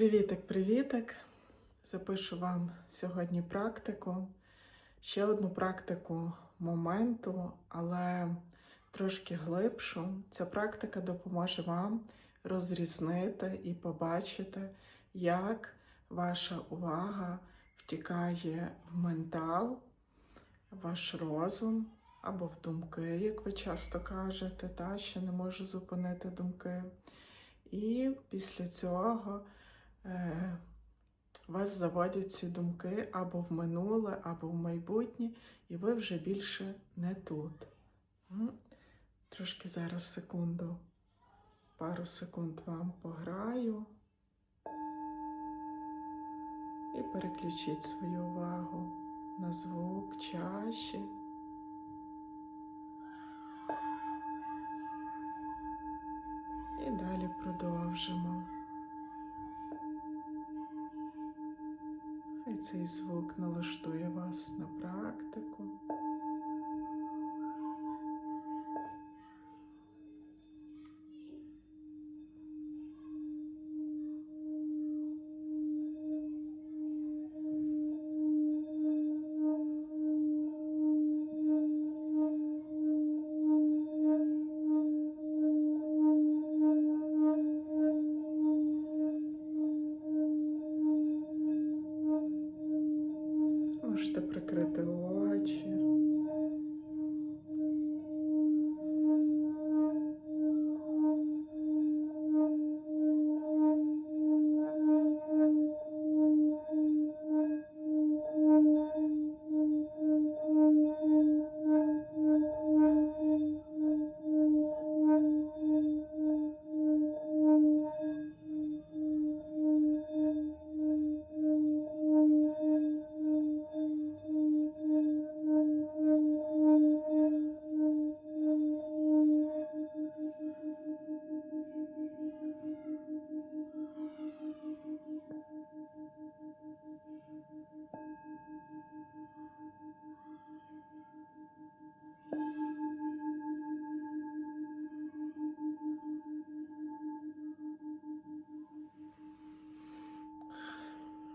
Привітик-привітик! Запишу вам сьогодні практику. Ще одну практику моменту, але трошки глибшу. Ця практика допоможе вам розрізнити і побачити, як ваша увага втікає в ментал, ваш розум або в думки, як ви часто кажете, та, що не можу зупинити думки. І після цього вас заводять ці думки або в минуле, або в майбутнє, і ви вже більше не тут. Трошки зараз секунду, пару секунд вам пограю. І переключіть свою увагу на звук чаші. І далі продовжимо. Цей звук налаштує вас на практику.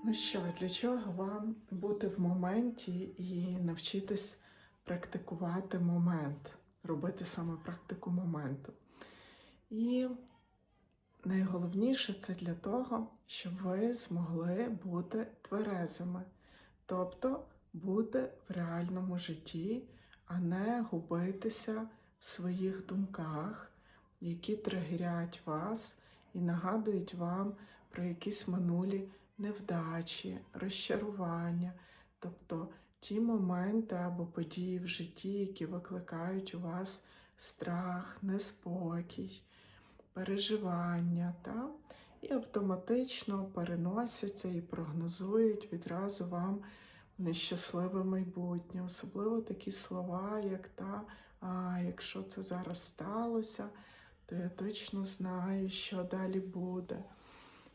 Ну що, для чого вам бути в моменті і навчитись практикувати момент, робити саме практику моменту? І найголовніше це для того, щоб ви змогли бути тверезими, тобто бути в реальному житті, а не губитися в своїх думках, які тригерять вас і нагадують вам про якісь минулі невдачі, розчарування, тобто ті моменти або події в житті, які викликають у вас страх, неспокій, переживання, та? і автоматично переносяться і прогнозують відразу вам нещасливе майбутнє, особливо такі слова, як та, а якщо це зараз сталося, то я точно знаю, що далі буде.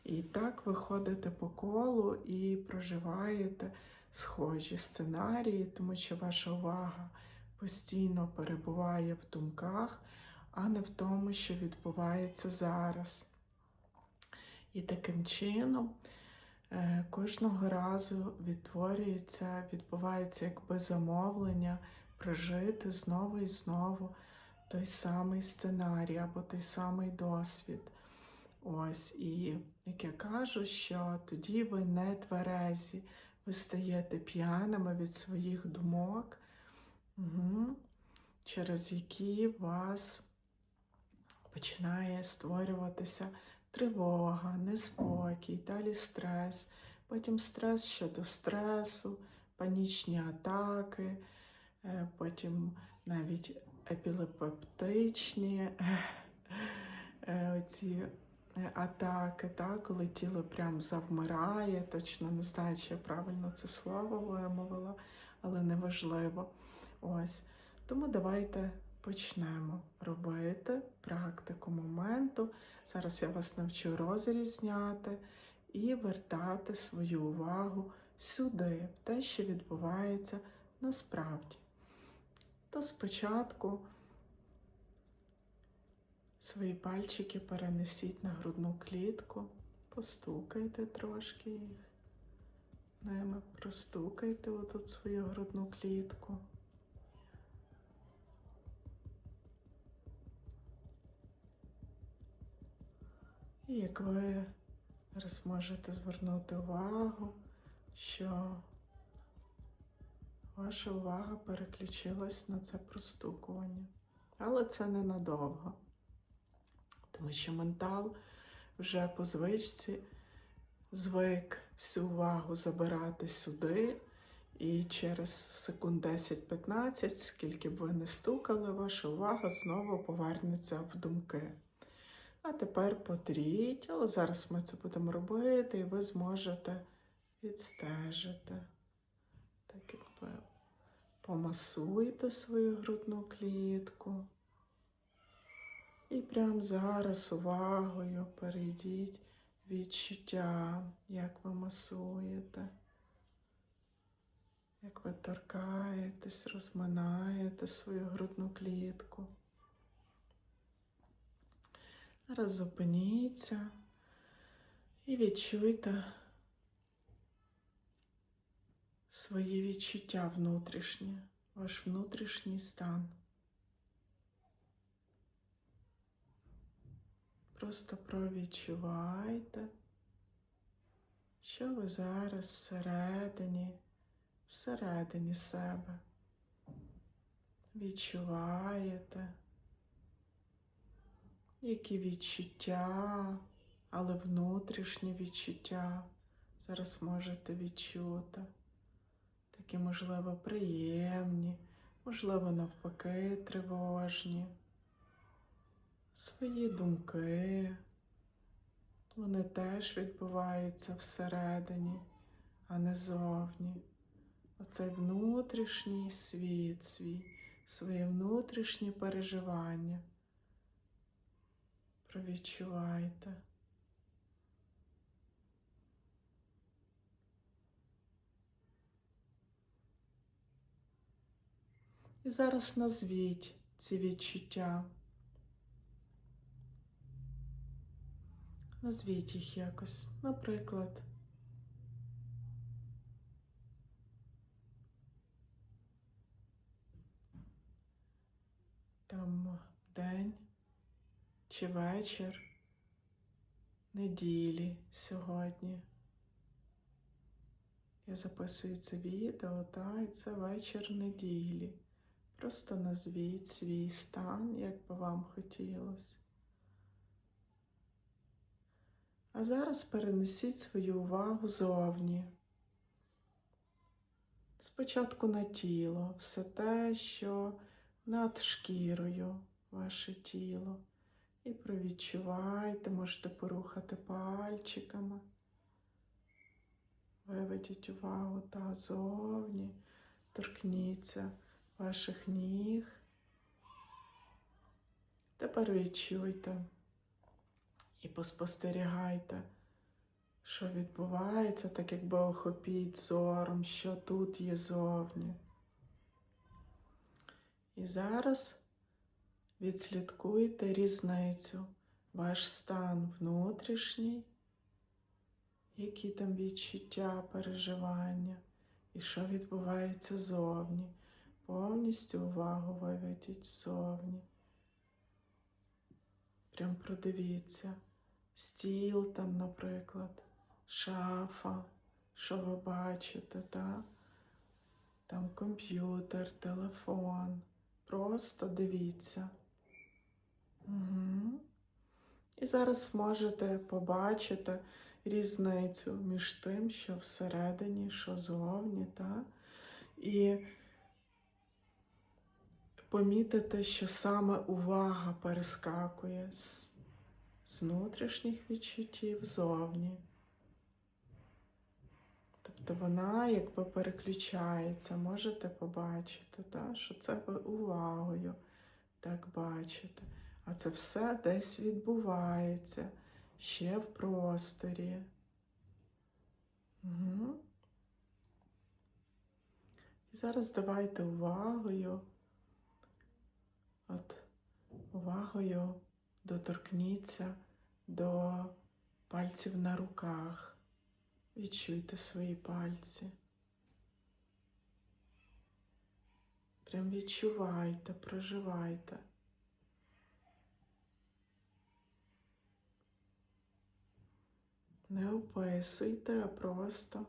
І так ви ходите по колу і проживаєте схожі сценарії, тому що ваша увага постійно перебуває в думках, а не в тому, що відбувається зараз. І таким чином е, кожного разу відтворюється, відбувається якби замовлення прожити знову і знову той самий сценарій або той самий досвід. Ось, і як я кажу, що тоді ви не тверезі, ви стаєте п'яними від своїх думок, угу, через які у вас починає створюватися тривога, неспокій, далі стрес, потім стрес щодо стресу, панічні атаки, е, потім навіть епілепептичні е, оці атаки, так, коли тіло прям завмирає, точно не знаю, чи я правильно це слово вимовила, але неважливо. Ось. Тому давайте почнемо робити практику моменту. Зараз я вас навчу розрізняти і вертати свою увагу сюди, в те, що відбувається насправді. То спочатку. Свої пальчики перенесіть на грудну клітку, Постукайте трошки їх. Ними простукайте отут свою грудну клітку. І як ви зараз можете звернути увагу, що ваша увага переключилась на це простукування. Але це ненадовго. Тому що ментал вже по звичці звик всю увагу забирати сюди, і через секунд 10-15, скільки б ви не стукали, ваша увага знову повернеться в думки. А тепер потріть, але зараз ми це будемо робити, і ви зможете відстежити. Так якби помасуйте свою грудну клітку. І прямо зараз увагою перейдіть відчуття, як ви масуєте, як ви торкаєтесь, розминаєте свою грудну клітку. Зараз зупиніться і відчуйте свої відчуття внутрішні, ваш внутрішній стан. Просто провідчувайте, що ви зараз всередині, всередині себе відчуваєте, які відчуття, але внутрішні відчуття зараз можете відчути. Такі, можливо, приємні, можливо, навпаки, тривожні свої думки. Вони теж відбуваються всередині, а не зовні. Оцей внутрішній світ свій, свої внутрішні переживання. Провідчувайте. І зараз назвіть ці відчуття. Назвіть їх якось, наприклад. Там день чи вечір неділі сьогодні. Я записую це відео, та, і це вечір неділі. Просто назвіть свій стан, як би вам хотілося. А зараз перенесіть свою увагу зовні. Спочатку на тіло, все те, що над шкірою ваше тіло. І провідчувайте, можете порухати пальчиками. Виведіть увагу та зовні, торкніться ваших ніг. Тепер відчуйте і поспостерігайте, що відбувається, так якби охопіть зором, що тут є зовні. І зараз відслідкуйте різницю, ваш стан внутрішній, які там відчуття, переживання, і що відбувається зовні. Повністю увагу виведіть ззовні. Прям продивіться стіл там, наприклад, шафа, що ви бачите, та? там комп'ютер, телефон. Просто дивіться. Угу. І зараз можете побачити різницю між тим, що всередині, що зовні, та? і помітити, що саме увага перескакує з з внутрішніх відчуттів зовні. Тобто вона якби переключається, можете побачити, та, що це ви увагою так бачите. А це все десь відбувається ще в просторі. Угу. І зараз давайте увагою, от увагою доторкніться до пальців на руках. Відчуйте свої пальці. Прям відчувайте, проживайте. Не описуйте, а просто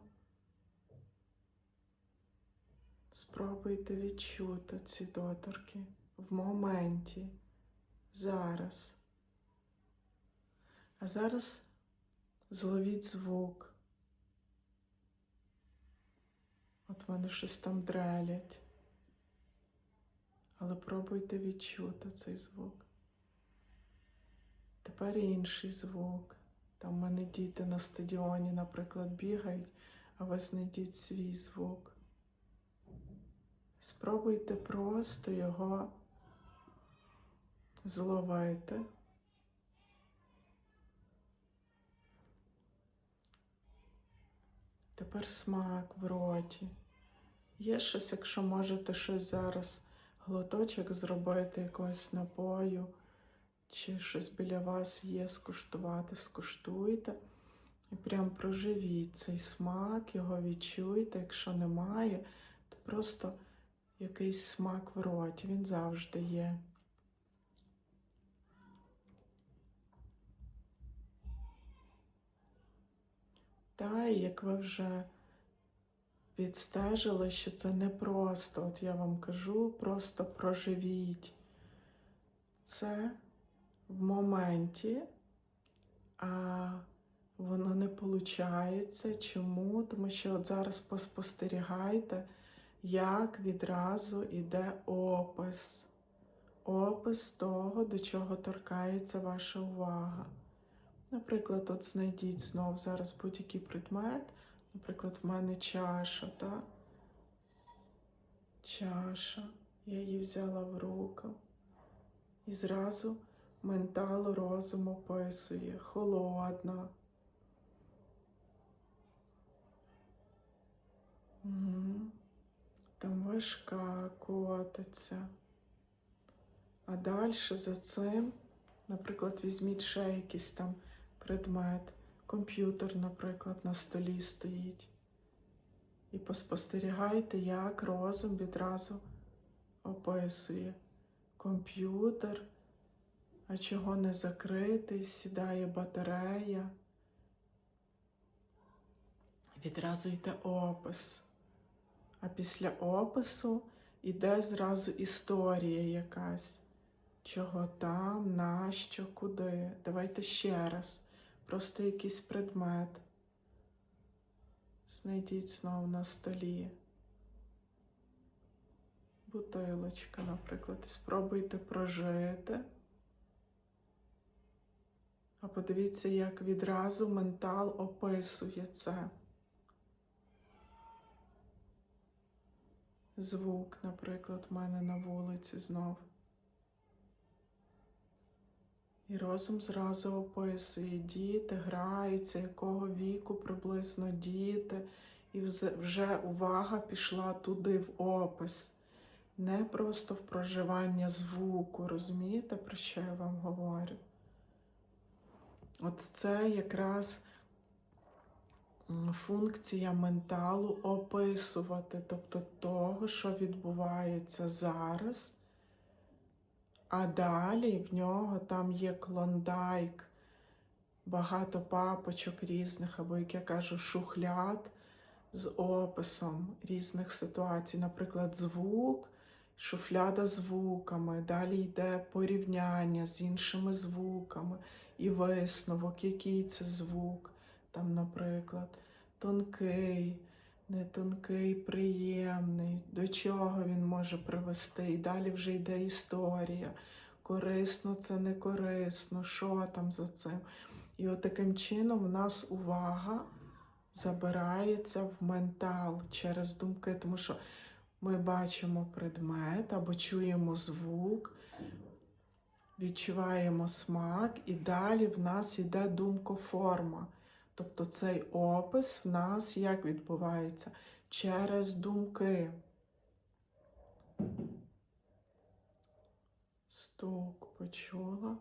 спробуйте відчути ці доторки в моменті, зараз. А зараз зловіть звук. От вони щось там дрелять. Але пробуйте відчути цей звук. Тепер інший звук. Там в мене діти на стадіоні, наприклад, бігають, а ви знайдіть свій звук. Спробуйте просто його зловити. Тепер смак в роті. Є щось, якщо можете щось зараз глоточок зробити якогось напою, чи щось біля вас є скуштувати, скуштуйте. І прям проживіть цей смак, його відчуйте. Якщо немає, то просто якийсь смак в роті, він завжди є. Та, і як ви вже відстежили, що це не просто, от я вам кажу, просто проживіть це в моменті, а воно не виходить. Чому? Тому що от зараз поспостерігайте, як відразу йде опис. Опис того, до чого торкається ваша увага. Наприклад, от знайдіть знов зараз будь-який предмет. Наприклад, в мене чаша, та? Чаша. Я її взяла в руку. І зразу ментал розум описує, холодна. Угу. Там важка котиться. А далі за цим, наприклад, візьміть ще якийсь там предмет, комп'ютер, наприклад, на столі стоїть. І поспостерігайте, як розум відразу описує комп'ютер, а чого не закритий, сідає батарея. Відразу йде опис. А після опису йде зразу історія якась. Чого там, нащо, куди. Давайте ще раз. Просто якийсь предмет. Знайдіть знову на столі. Бутилочка, наприклад, і спробуйте прожити. А подивіться, як відразу ментал описує це. Звук, наприклад, в мене на вулиці знов. І розум зразу описує, діти граються, якого віку приблизно діти, і вже увага пішла туди в опис, не просто в проживання звуку. Розумієте, про що я вам говорю? От це якраз функція менталу описувати, тобто того, що відбувається зараз. А далі в нього там є клондайк, багато папочок різних, або, як я кажу, шухляд з описом різних ситуацій. Наприклад, звук, шуфляда звуками, далі йде порівняння з іншими звуками і висновок, який це звук, там, наприклад, тонкий не тонкий, приємний, до чого він може привести. І далі вже йде історія. Корисно це не корисно, що там за цим. І от таким чином у нас увага забирається в ментал через думки, тому що ми бачимо предмет або чуємо звук, відчуваємо смак, і далі в нас йде думкоформа. Тобто цей опис в нас як відбувається? Через думки. Стук почула.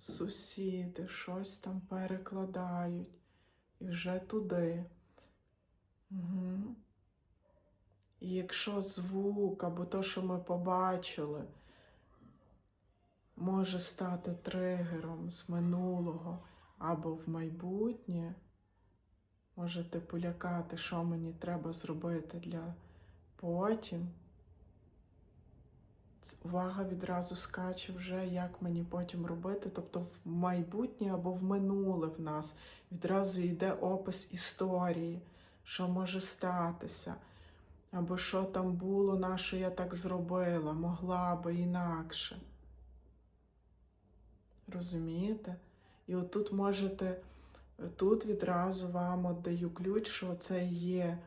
сусіди щось там перекладають і вже туди. Угу. І якщо звук або то, що ми побачили, може стати тригером з минулого або в майбутнє, можете полякати, що мені треба зробити для потім. Увага відразу скаче вже, як мені потім робити. Тобто в майбутнє або в минуле в нас відразу йде опис історії, що може статися, або що там було, на що я так зробила, могла би інакше. Розумієте? І отут можете, тут відразу вам отдаю ключ, що це є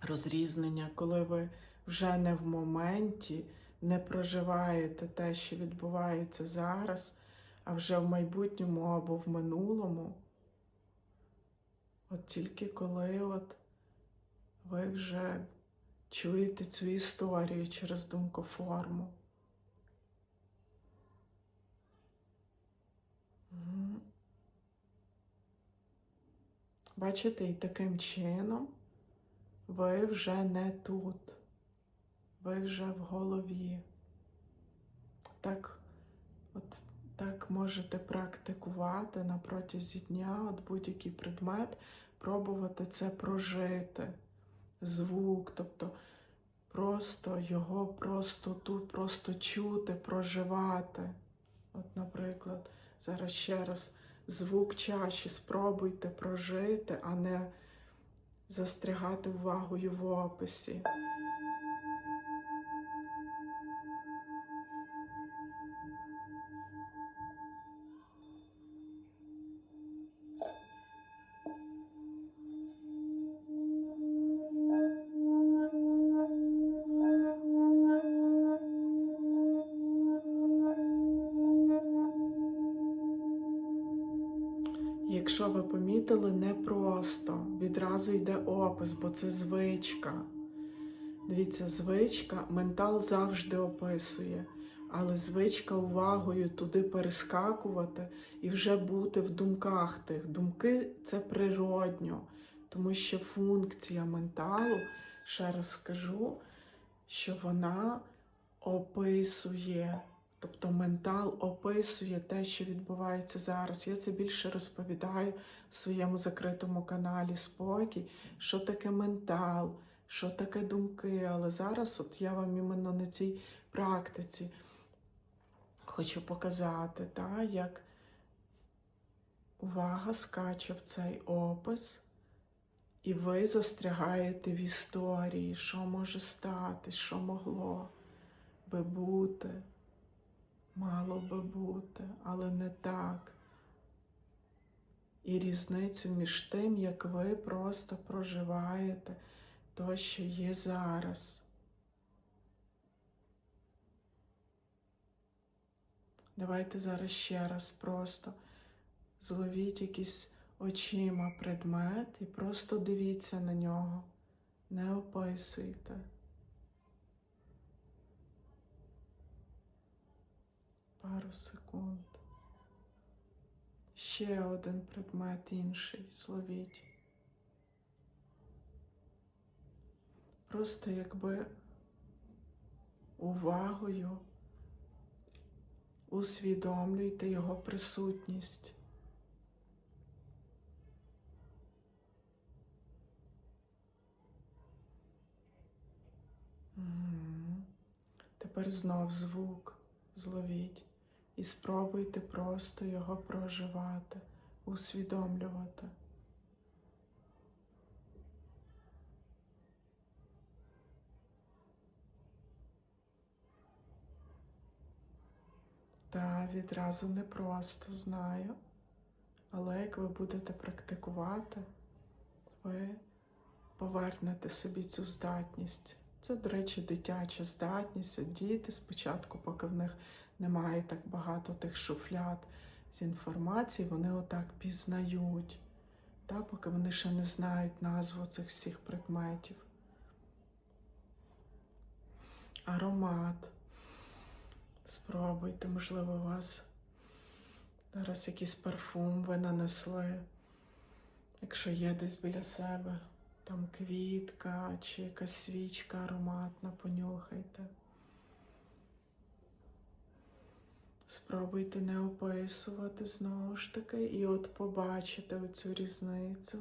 розрізнення, коли ви вже не в моменті, не проживаєте те, що відбувається зараз, а вже в майбутньому або в минулому. От тільки коли от ви вже чуєте цю історію через думкоформу. Бачите, і таким чином ви вже не тут, ви вже в голові. Так, от так можете практикувати на протязі дня, от будь-який предмет, пробувати це прожити. Звук, тобто просто його просто тут, просто чути, проживати. От, наприклад, зараз ще раз звук чаші спробуйте прожити, а не застрягати увагою в описі. Помітили, не просто відразу йде опис, бо це звичка. Дивіться, звичка, ментал завжди описує, але звичка увагою туди перескакувати і вже бути в думках тих. Думки це природньо, тому що функція менталу, ще раз скажу, що вона описує. Тобто ментал описує те, що відбувається зараз. Я це більше розповідаю в своєму закритому каналі Спокій, що таке ментал, що таке думки. Але зараз от я вам іменно на цій практиці хочу показати, та, як увага скаче в цей опис, і ви застрягаєте в історії, що може стати, що могло би бути. Мало би бути, але не так. І різницю між тим, як ви просто проживаєте то, що є зараз. Давайте зараз ще раз просто зловіть якийсь очима предмет і просто дивіться на нього, не описуйте. Пару секунд. Ще один предмет інший словіть. Просто якби увагою усвідомлюйте його присутність. Тепер знов звук зловіть і спробуйте просто його проживати, усвідомлювати. Та відразу не просто знаю, але як ви будете практикувати, ви повернете собі цю здатність. Це, до речі, дитяча здатність. От діти спочатку, поки в них немає так багато тих шуфлят з інформації, вони отак пізнають, та, поки вони ще не знають назву цих всіх предметів. Аромат. Спробуйте, можливо, у вас Зараз якийсь парфум ви нанесли. Якщо є десь біля себе, там квітка чи якась свічка ароматна, понюхайте. Спробуйте не описувати знову ж таки, і от побачите оцю різницю.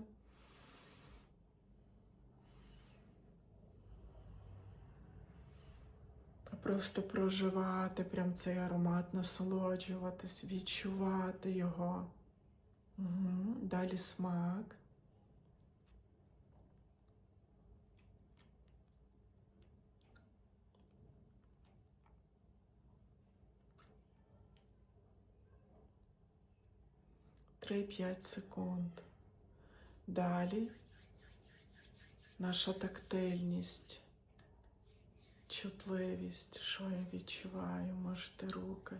Просто проживати прям цей аромат, насолоджуватись, відчувати його. Угу. Далі смак. Три-п'ять секунд. Далі наша тактильність, чутливість, що я відчуваю, можете руки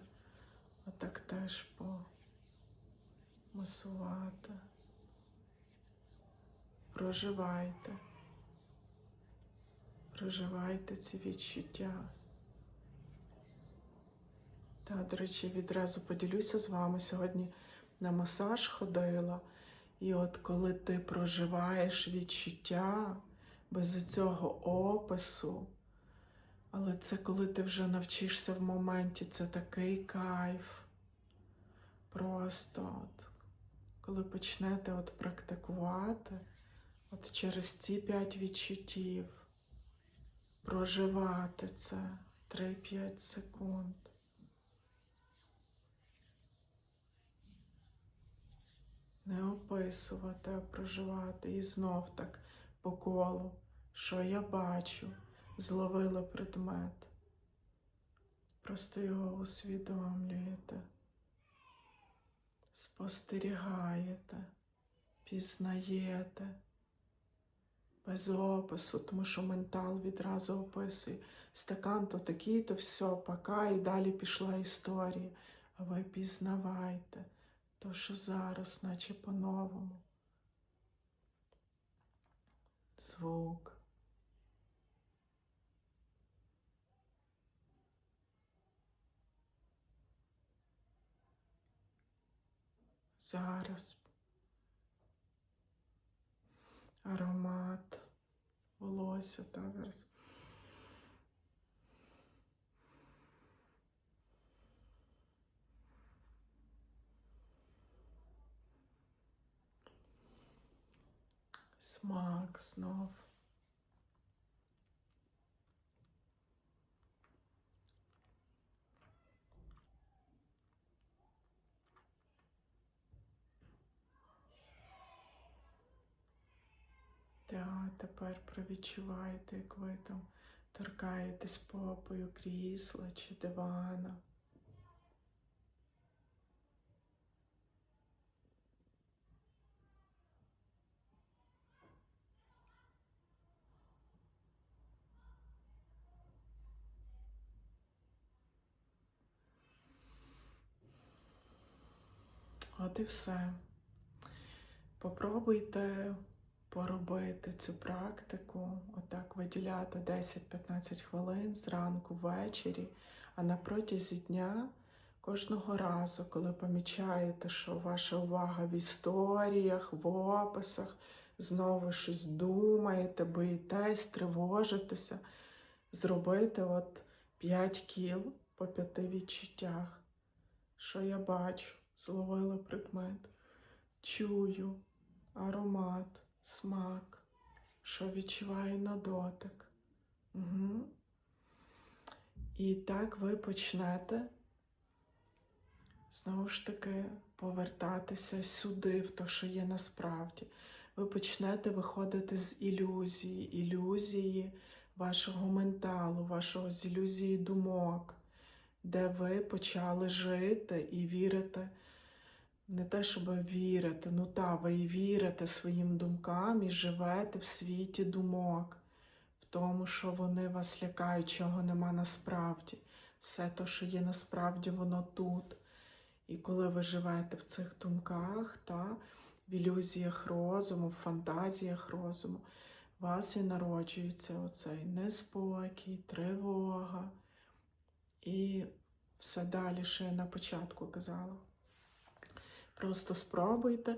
отак теж помасувати. Проживайте. Проживайте ці відчуття. Та, до речі, відразу поділюся з вами. Сьогодні на масаж ходила, і от коли ти проживаєш відчуття без цього опису, але це коли ти вже навчишся в моменті, це такий кайф. Просто от, коли почнете от практикувати, от через ці п'ять відчуттів проживати це 3-5 секунд. Не описувати, а проживати. І знов так по колу, що я бачу, зловила предмет. Просто його усвідомлюєте, спостерігаєте, пізнаєте без опису, тому що ментал відразу описує. Стакан то такий, то все, пока, і далі пішла історія. А ви пізнавайте то, що зараз, наче по-новому. Звук. Зараз аромат волосся та зараз. Смак знов. Та тепер провідчувайте, як ви там торкаєтесь попою крісла чи дивана. От і все. Попробуйте поробити цю практику, отак виділяти 10-15 хвилин зранку, ввечері, а на протязі дня кожного разу, коли помічаєте, що ваша увага в історіях, в описах, знову щось думаєте, боїтесь, тривожитеся, зробити от 5 кіл по п'яти відчуттях. Що я бачу? Зловила предмет, чую аромат, смак, що відчуваю на дотик. Угу. І так ви почнете знову ж таки повертатися сюди, в те, що є насправді. Ви почнете виходити з ілюзії, ілюзії вашого менталу, вашого з ілюзії думок, де ви почали жити і вірити. Не те, щоб ви вірите, ну та, ви вірите своїм думкам і живете в світі думок, в тому, що вони вас лякають, чого нема насправді. Все те, що є насправді, воно тут. І коли ви живете в цих думках, та, в ілюзіях розуму, в фантазіях розуму, у вас і народжується оцей неспокій, тривога і все далі, що я на початку казала. Просто спробуйте,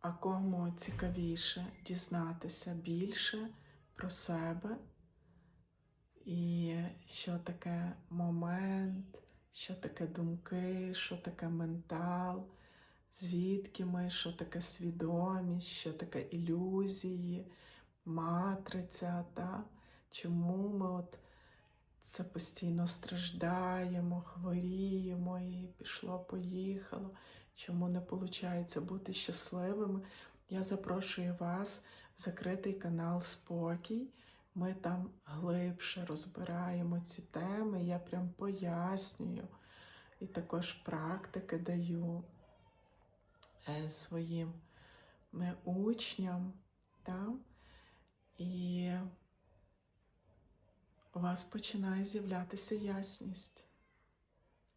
а кому цікавіше дізнатися більше про себе і що таке момент, що таке думки, що таке ментал, звідки ми, що таке свідомість, що таке ілюзії, матриця, та? чому ми от це постійно страждаємо, хворіємо і пішло, поїхало, чому не виходить бути щасливими. Я запрошую вас в закритий канал Спокій. Ми там глибше розбираємо ці теми, я прям пояснюю і також практики даю е, своїм е, учням. Та? І у вас починає з'являтися ясність.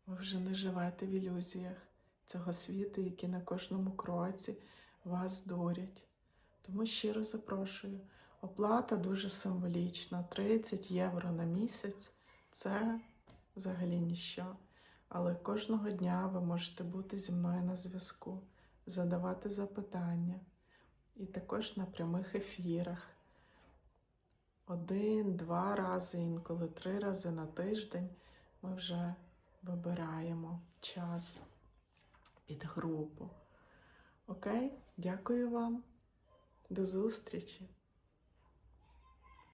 Ви вже не живете в ілюзіях цього світу, які на кожному кроці вас дурять. Тому щиро запрошую. Оплата дуже символічна. 30 євро на місяць це взагалі ніщо. Але кожного дня ви можете бути зі мною на зв'язку, задавати запитання. І також на прямих ефірах. Один-два рази, інколи три рази на тиждень ми вже вибираємо час під групу. Окей? Дякую вам. До зустрічі!